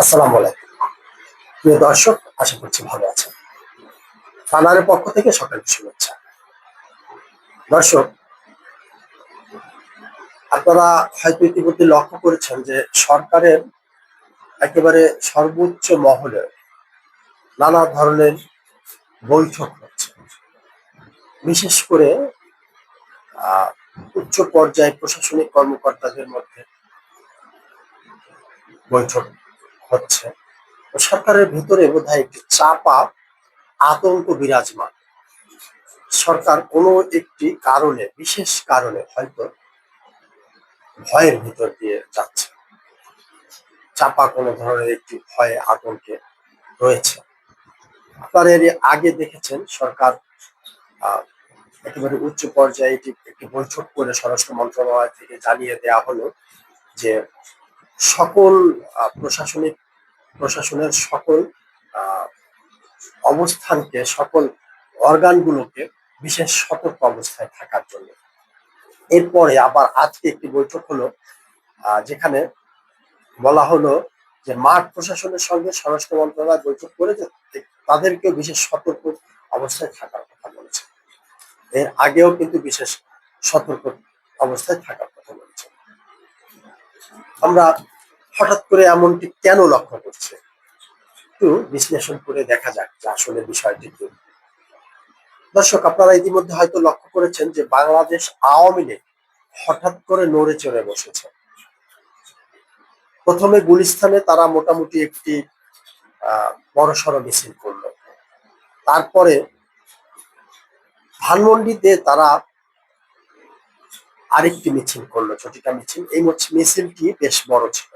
আসসালামু আলাইকুম। প্রিয় দর্শক, আশা করছি ভালো আছেন। থানারের পক্ষ থেকে সকাল শুভেচ্ছা। দর্শক, আপনারা হয়তো ইতিমধ্যে লক্ষ্য করেছেন যে সরকারের একেবারে সর্বোচ্চ মহলে নানা ধরনের বৈঠক হচ্ছে। বিশেষ করে উচ্চ পর্যায়ে প্রশাসনিক কর্মকর্তাদের মধ্যে বৈঠক হচ্ছে। সরকারের ভিতরে বোধহয় একটি চাপা আতঙ্ক বিরাজমান। সরকার কোনো একটি কারণে, বিশেষ কারণে হয়তো ভয়ের ভিতর দিয়ে যাচ্ছে। চাপা কোনো ধরনের একটি ভয়ে আতঙ্কে রয়েছে। আপনারা এর আগে দেখেছেন, সরকার একেবারে উচ্চ পর্যায়ে একটি বৈঠক করে স্বরাষ্ট্র মন্ত্রণালয় থেকে জানিয়ে দেওয়া হলো যে সকল প্রশাসনিক, প্রশাসনের সকল অবস্থানকে, সকল অর্গানগুলোকে বিশেষ সতর্ক অবস্থায় থাকার জন্য। এরপরে আবার আজকে একটি বৈঠক হলো যেখানে বলা হলো যে মাঠ প্রশাসনের সঙ্গে স্বরাষ্ট্র মন্ত্রণালয় বৈঠক করে যে তাদেরকে বিশেষ সতর্ক অবস্থায় থাকার কথা বলেছে। এর আগেও কিন্তু বিশেষ সতর্ক অবস্থায় থাকার কথা বলেছে। আমরা হঠাৎ করে এমনটি কেন লক্ষ্য করছে? একটু বিশ্লেষণ করে দেখা যাক যে আসলে বিষয়টি কি। দর্শক, আপনারা ইতিমধ্যে হয়তো লক্ষ্য করেছেন যে বাংলাদেশ আওয়ামী লীগ হঠাৎ করে নড়ে চড়ে বসেছে। প্রথমে গুলিস্তানে তারা মোটামুটি একটি আহ বড়সড় মিছিল করল। তারপরে ধানমন্ডিতে তারা আরেকটি মিছিল করল ছোটিকা মিছিল। এই মিছিলটি বেশ বড় ছিল।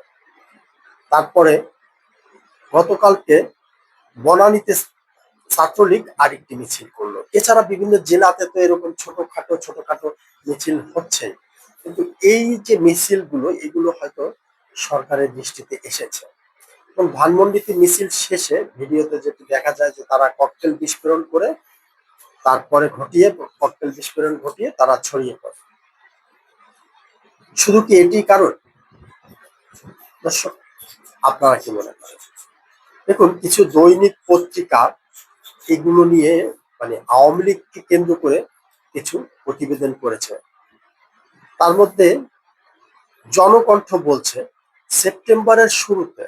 তারপরে গতকালকে বনানীতে ছাত্রলীগ আরেকটি মিছিল করল। এছাড়া বিভিন্ন জেলাতে তো এরকম ছোটখাটো ছোটখাটো মিছিল হচ্ছে। কিন্তু এই যে মিছিলগুলো, এগুলো হয়তো সরকারের দৃষ্টিতে এসেছে। এবং ধানমন্ডিতে মিছিল শেষে ভিডিওতে যেটি দেখা যায় যে তারা ককটেল বিস্ফোরণ করে, তারপরে ঘটিয়ে ককটেল বিস্ফোরণ ঘটিয়ে তারা ছড়িয়ে পড়ে। শুধু কি এটি কারণ? দর্শক আপনারা কি মনে করেন? দেখুন, কিছু দৈনিক পত্রিকা এগুলো নিয়ে মানে আওয়ামী লীগকে কেন্দ্র করে কিছু প্রতিবেদন করেছে। তার মধ্যে জনকণ্ঠ বলছে, সেপ্টেম্বরের শুরুতে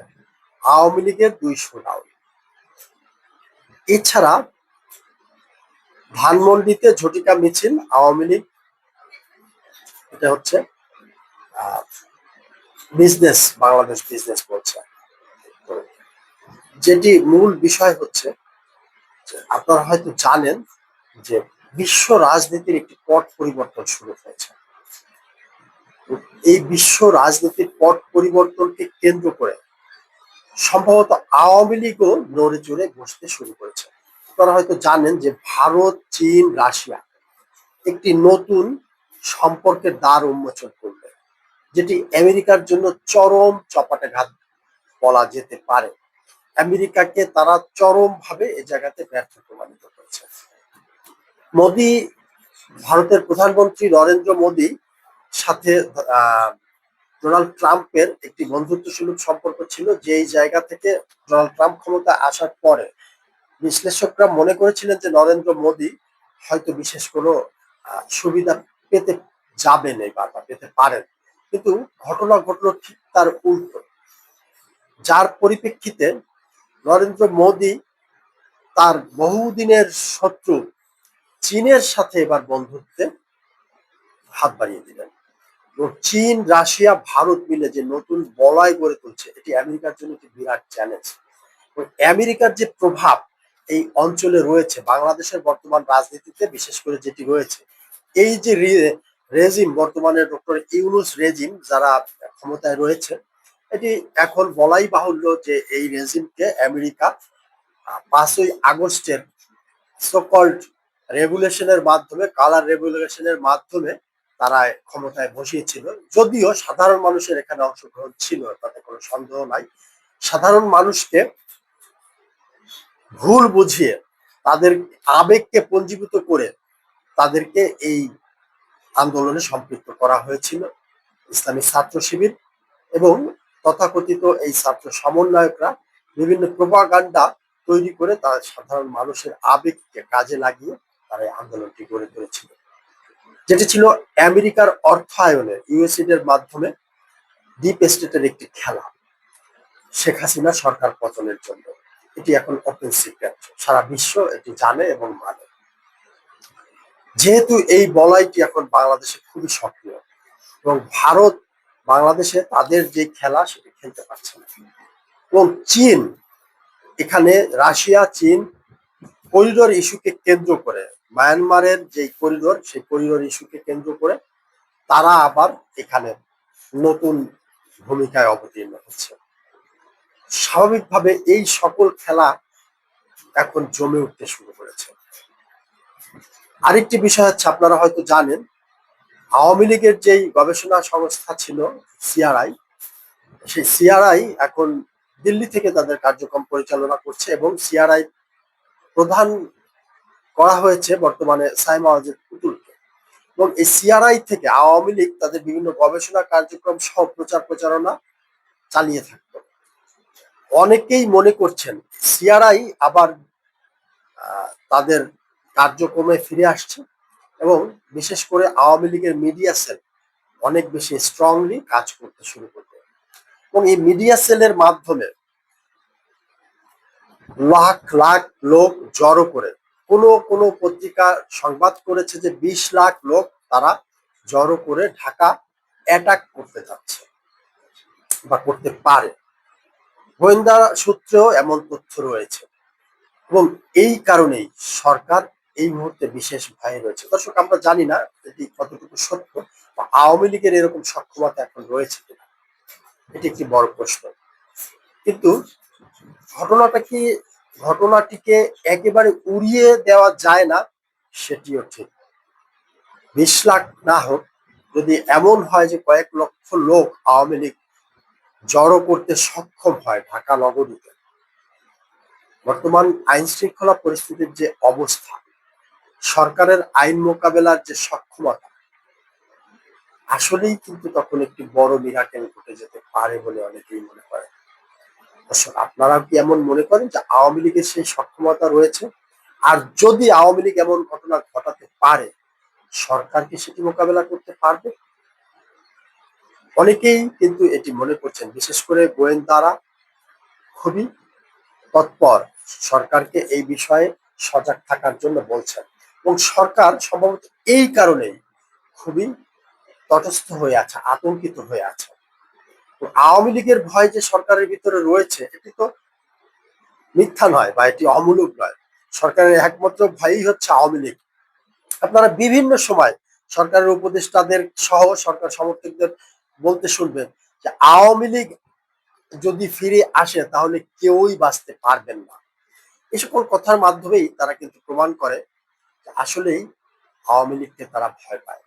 আওয়ামী লীগের দুই রাউন্ড এছাড়া ধানমন্ডিতে ঝটিকা মিছিল আওয়ামী লীগ, এটা হচ্ছে বিজনেস বাংলাদেশ বিজনেস বলছে। যেটি মূল বিষয় হচ্ছে আপনারা হয়তো জানেন যে বিশ্ব রাজনীতির একটি পট পরিবর্তন শুরু হয়েছে। এই বিশ্ব রাজনীতির পট পরিবর্তনকে কেন্দ্র করে সম্ভবত আওয়ামী লীগও নড়ে চড়ে বসতে শুরু করেছে। আপনারা হয়তো জানেন যে ভারত, চীন, রাশিয়া একটি নতুন সম্পর্কের দ্বার উন্মোচন করবে যেটি আমেরিকার জন্য চরম চপাটাঘাত বলা যেতে পারে। আমেরিকাকে তারা চরম ভাবে এ জায়গাতে ব্যর্থ প্রমাণিত করেছে। মোদি, ভারতের প্রধানমন্ত্রী নরেন্দ্র মোদি সাথে ডোনাল্ড ট্রাম্পের একটি বন্ধুত্ব সুলভ সম্পর্ক ছিল, যেই জায়গা থেকে ডোনাল্ড ট্রাম্প ক্ষমতা আসার পরে। বিশ্লেষকরা মনে করেছিলেন যে নরেন্দ্র মোদী হয়তো বিশেষ কোনো সুবিধা পেতে যাবেন এবার বা পেতে পারেন। কিন্তু ঘটনা ঘটলো ঠিক তার উল্টো। যার পরিপ্রেক্ষিতে নরেন্দ্র মোদি তার বহুদিনের শত্রু চীনের সাথে এবার বন্ধুত্বে হাত বাড়িয়ে দিলেন। চীন, রাশিয়া, ভারত মিলে যে নতুন বলয় গড়ে তুলছে, এটি আমেরিকার জন্য একটি বিরাট চ্যালেঞ্জ আমেরিকার যে প্রভাব এই অঞ্চলে রয়েছে, বাংলাদেশের বর্তমান রাজনীতিতে বিশেষ করে যেটি রয়েছে, এই যে রেজিম, বর্তমানে ডক্টর ইউনুস রেজিম যারা ক্ষমতায় রয়েছে এটি এখন বলাই বাহুল্য যে এই রেজিমকে আমেরিকা পাঁচই আগস্টের সকল্ড রেগুলেশনের মাধ্যমে, কালার রেগুলেশনের মাধ্যমে তারা ক্ষমতায় বসিয়েছিল। যদিও সাধারণ মানুষের এখানে অংশগ্রহণ ছিল, তাতে কোনো সন্দেহ নাই। সাধারণ মানুষকে ভুল বুঝিয়ে তাদের আবেগকে পঞ্জীভূত করে তাদেরকে এই আন্দোলনে সম্পৃক্ত করা হয়েছিল ইসলামী ছাত্র শিবির এবং তথাকথিত এই ছাত্র সমন্বয়করা বিভিন্ন প্রপাগান্ডা তৈরি করে তারা সাধারণ মানুষের আবেগকে কাজে লাগিয়ে তারা এই আন্দোলনটি গড়ে তুলেছিল। যেটি ছিল আমেরিকার অর্থায়নে ইউএসএড এর মাধ্যমে ডিপ স্টেটের একটি খেলা, শেখ হাসিনা সরকার পতনের জন্য। এটি এখন ওপেন সিক্রেট সারা বিশ্ব এটি জানে এবং মানে। যেহেতু এই বলয়টি এখন বাংলাদেশে খুবই সক্রিয় এবং ভারত বাংলাদেশে তাদের যে খেলা সেটা খেলতে পারছে না। এবং চীন, এখানে রাশিয়া, চীন করিডোর ইস্যুকে কেন্দ্র করে, মায়ানমারের যে করিডোর, সেই করিডোর ইস্যুকে কেন্দ্র করে তারা আবার এখানে নতুন ভূমিকায় অবতীর্ণ হচ্ছে। স্বাভাবিকভাবে এই সকল খেলা এখন জমে উঠতে শুরু করেছে। আরেকটি বিষয় হচ্ছে, আপনারা হয়তো জানেন, আওয়ামী লীগের যেই গবেষণা সংস্থা ছিল, সিআরআই, সেই সিআরআই এখন দিল্লি থেকে তাদের কার্যক্রম পরিচালনা করছে এবং সিআরআই প্রধান করা হয়েছে বর্তমানে সাইমা ওয়াজেদ পুতুলকে। এবং এই সিআরআই থেকে আওয়ামী লীগ তাদের বিভিন্ন গবেষণা কার্যক্রম সহ প্রচার প্রচারণা চালিয়ে থাকতো। অনেকেই মনে করছেন, সিআরআই আবার তাদের কার্যক্রমে ফিরে আসছে এবং বিশেষ করে আওয়ামী লীগের মিডিয়া সেল অনেক বেশি স্ট্রংলি কাজ করতে শুরু করবে। এবং এই মিডিয়া সেলের মাধ্যমে লাখ লাখ লোক জড়ো করে, কোনো কোনো পত্রিকা সংবাদ করেছে যে বিশ লাখ লোক তারা জড়ো করে ঢাকা অ্যাটাক করতে যাচ্ছে বা করতে পারে। গোয়েন্দা সূত্রেও এমন তথ্য রয়েছে। এবং এই কারণেই সরকার এই মুহূর্তে বিশেষ ভয়ে রয়েছে। দর্শক, আমরা জানি না এটি কতটুকু সত্য বা আওয়ামী লীগের এরকম সক্ষমতা এখন রয়েছে কিনা। এটি একটি বড় প্রশ্ন। কিন্তু ঘটনাটা কি ঘটনাটিকে একেবারে উড়িয়ে দেওয়া যায় না, সেটিও ঠিক। বিশ লাখ না হোক, যদি এমন হয় যে কয়েক লক্ষ লোক আওয়ামী লীগ জড়ো করতে সক্ষম হয় ঢাকা নগরীতে, বর্তমান আইন শৃঙ্খলা পরিস্থিতির যে অবস্থা সরকারের আইন মোকাবেলার যে সক্ষমতা, আসলেই কিন্তু তখন একটি বড় মিরাকেল ঘটে যেতে পারে বলে অনেকেই মনে করে দর্শক আপনারা কি এমন মনে করেন যে আওয়ামী লীগের সেই সক্ষমতা রয়েছে? আর যদি আওয়ামী লীগ এমন ঘটনা ঘটাতে পারে, সরকার কি সেটি মোকাবেলা করতে পারবে? অনেকেই কিন্তু এটি মনে করছেন, বিশেষ করে গোয়েন্দারা খুবই তৎপর। সরকারকে এই বিষয়ে সজাগ থাকার জন্য বলছেন। এবং সরকার সম্ভবত এই কারণেই খুবই তটস্থ হয়ে আছে, আতঙ্কিত হয়ে আছে। আওয়ামী লীগের ভয় যে সরকারের ভিতরে রয়েছে, এটি তো মিথ্যা নয় বা এটি অমূলক নয়। সরকারের একমাত্র ভয়ই হচ্ছে আওয়ামী লীগ। আপনারা বিভিন্ন সময় সরকারের উপদেষ্টাদের সহ সরকার সমর্থকদের বলতে শুনবেন যে আওয়ামী লীগ যদি ফিরে আসে, তাহলে কেউই বাঁচতে পারবেন না। এই সকল কথার মাধ্যমেই তারা কিন্তু প্রমাণ করে আসলেই আওয়ামী লীগকে তারা ভয় পায়।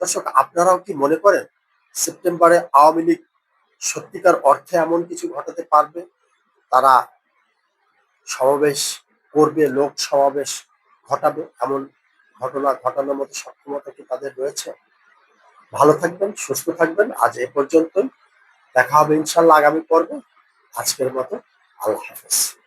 দর্শক, আপনারাও কি মনে করেন সেপ্টেম্বরে আওয়ামী লীগ সত্যিকার অর্থে এমন কিছু ঘটাতে পারবে? তারা সমাবেশ করবে, লোক সমাবেশ ঘটাবে, এমন ঘটনা ঘটানোর মতো সক্ষমতা কি তাদের রয়েছে? ভালো থাকবেন, সুস্থ থাকবেন। আজ এ পর্যন্তই। দেখা হবে ইনশাল্লাহ আগামী পর্বে। আজকের মতো আল্লাহ হাফেজ।